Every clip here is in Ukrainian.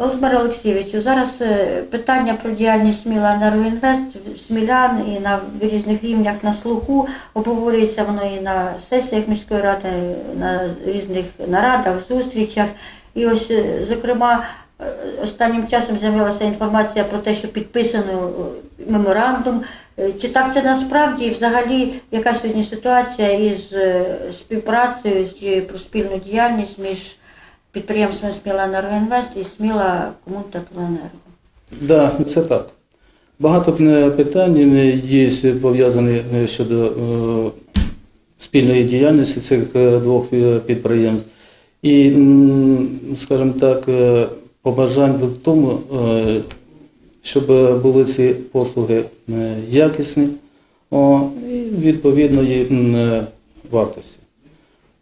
Володимир Олексійовичу, зараз е, питання про діяльність Сміла Енергоінвест, смілян і на різних рівнях на слуху обговорюється воно і на сесіях міської ради, на різних нарадах, зустрічах. І ось, е, зокрема, е, останнім часом з'явилася інформація про те, що підписано меморандум. Чи так це насправді взагалі яка сьогодні ситуація із співпрацею чи про спільну діяльність між підприємством Сміла Енергоінвест і Сміла Комунтеплоенерго? Да, це так. Багато питань є пов'язані е, щодо е, спільної діяльності цих е, двох підприємств. І, скажімо так, побажань в тому, щоб були ці послуги якісні і відповідної вартості.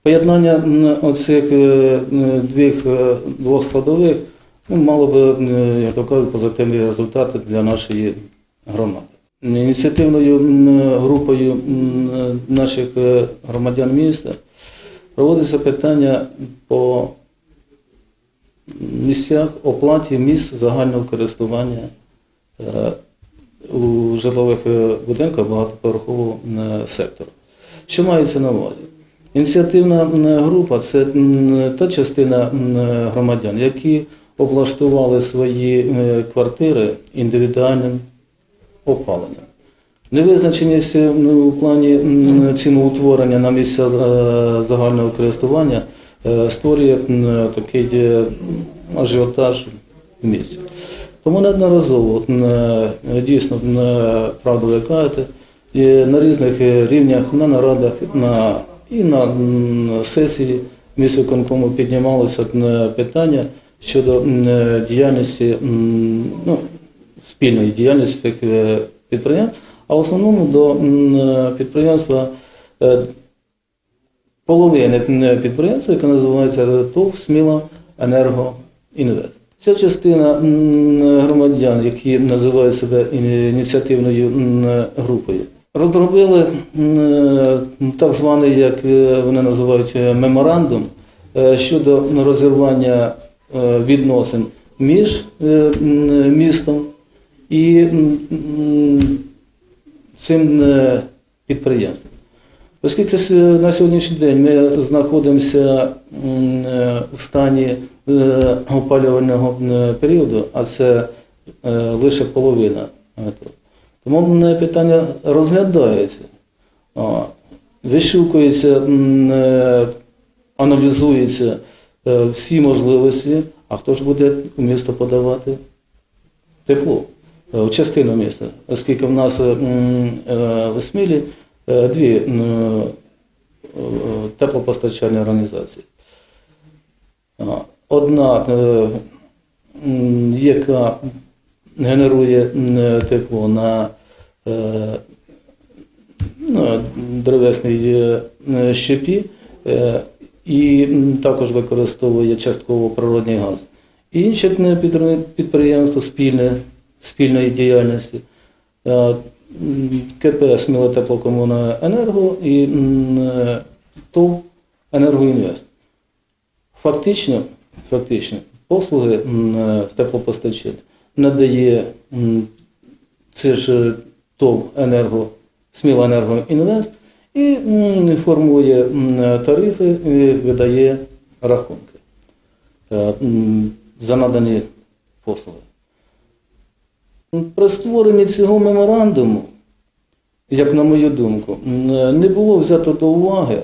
Поєднання оцих е, двох, е, двох складових ну, мало би, як то кажуть, позитивні результати для нашої громади. Ініціативною групою наших е, громадян міста проводиться питання по місцях оплаті місць загального користування у житлових будинках багатоповерхового сектору. Що мається на увазі? Ініціативна група це та частина громадян, які облаштували свої е, квартири індивідуальним опаленням. Невизначеність е, ну, у плані ціноутворення на місця е, загального користування створює такий ажіотаж в місті. Тому неодноразово дійсно правду ви кажете, на різних рівнях, на нарадах, на, і на сесії міськвиконкому піднімалося м, питання щодо е, діяльності, ну, спільної діяльності цих е, підприємств, а в основному до е, підприємства е, половини підприємства, яке називається ТОВ Сміла Енергоінвест. Ця частина громадян, які називають себе ініціативною групою, розробили е, так званий, як е, вони називають, е, меморандум щодо розірвання відносин між містом і цим підприємством. Оскільки на сьогоднішній день ми знаходимося в стані опалювального періоду, а це лише половина, тому питання розглядається, м, е, аналізуються е, всі можливості, а хто ж буде у місто подавати тепло? Е, в частину міста, оскільки в нас в Смілі дві теплопостачальні організації. Одна, яка генерує тепло на е, ну, е, щепі е, і також використовує частково природний газ. І інше підприємство спільне, спільної діяльності е, КП «Сміла Енерго і е, ТОВ «Енергоінвест». Фактично, фактично послуги е, з теплопостачання надає це ж ТОВ «Енерго», «Сміла Енергоінвест» і формує тарифи, видає рахунки е, за надані послуги. При створенні цього меморандуму, як на мою думку, не було взято до уваги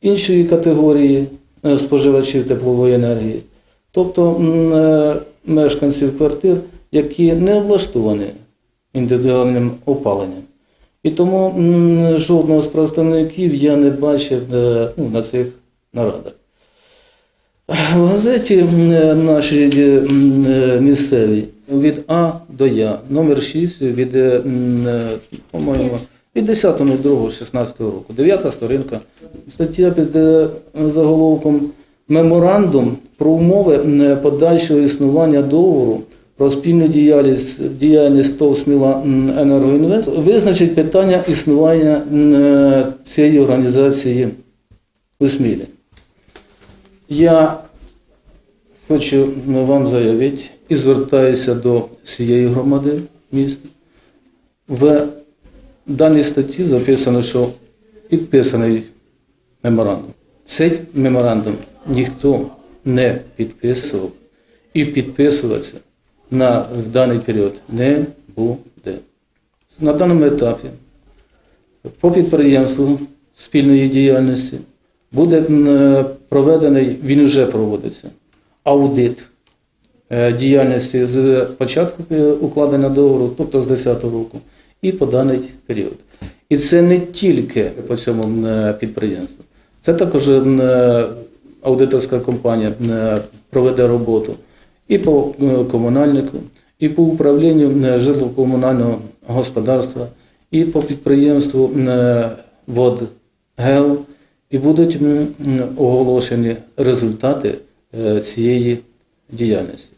іншої категорії е, споживачів теплової енергії, тобто е, мешканців квартир, які не облаштовані індивідуальним опаленням. І тому жодного з представників я не бачив е, ну, на цих нарадах. В газеті нашій е, е, місцевій від А до Я, номер 6 від, по-моєму, від 10.02.16 року, 9 сторінка, стаття під заголовком Меморандум про умови подальшого існування договору про спільну діяльність, діяльність ТОВ «Сміла Енергоінвест визначить питання існування е, цієї організації у Смілі. Я хочу вам заявити і звертаюся до всієї громади міста. В даній статті записано, що підписаний меморандум. Цей меморандум ніхто не підписував і підписуватися на в даний період не буде. На даному етапі по підприємству спільної діяльності буде е, проведений, він вже проводиться, аудит е, діяльності з початку е, укладення договору, тобто з 10 року, і по даний період. І це не тільки по цьому підприємству, це також аудиторська компанія проведе роботу і по е, комунальнику, і по управлінню е, житлово-комунального господарства, і по підприємству е, «Водгео», і будуть оголошені результати цієї діяльності.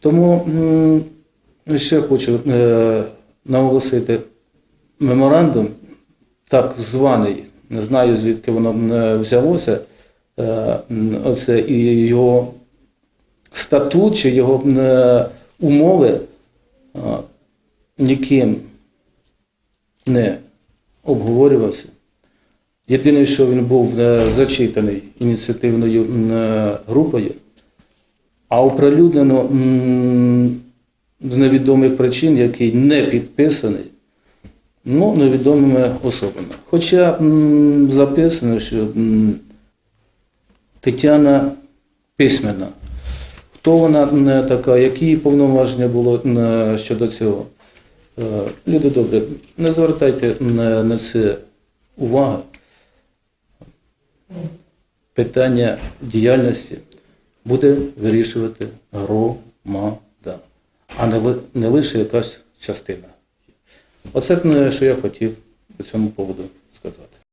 Тому ще хочу наголосити меморандум, так званий, не знаю звідки воно взялося, оце і його статут чи його е, умови е, ніким не обговорювався. Єдине, що він був е, зачитаний ініціативною е, групою, а оприлюднено з невідомих причин, який не підписаний, ну, невідомими особами. Хоча записано, що Тетяна письменна. Хто вона м, така, які її повноваження було щодо цього? Е, Люди добрі, не звертайте на, це уваги. Питання діяльності буде вирішувати громада, а не, не лише якась частина. Оце, е, що я хотів по цьому поводу сказати.